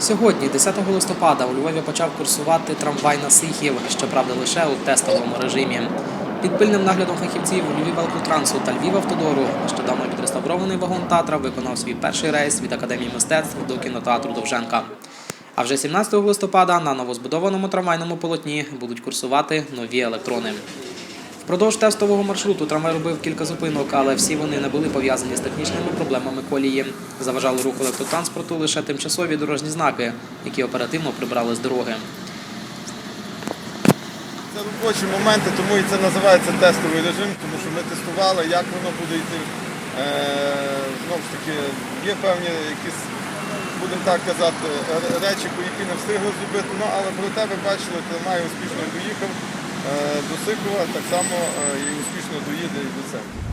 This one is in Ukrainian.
Сьогодні, 10 листопада, у Львові почав курсувати трамвай на Сихів, щоправда, лише у тестовому режимі. Під пильним наглядом фахівців Львів Алкотрансу та Львів Автодору нещодавно відреставрований вагон Татра виконав свій перший рейс від Академії мистецтв до кінотеатру Довженка. А вже 17 листопада на новозбудованому трамвайному полотні будуть курсувати нові електрони. Впродовж тестового маршруту трамвай робив кілька зупинок, але всі вони не були пов'язані з технічними проблемами колії. Заважали руху електротранспорту лише тимчасові дорожні знаки, які оперативно прибрали з дороги. Це робочі моменти, тому і це називається тестовий режим, тому що ми тестували, як воно буде йти. Е, знову ж таки, є певні якісь, будемо так казати, речі, які не встигли зробити, ну, але проте ви бачили, трамвай успішно доїхав е, до Сикова, так само е, і успішно доїде і до центру.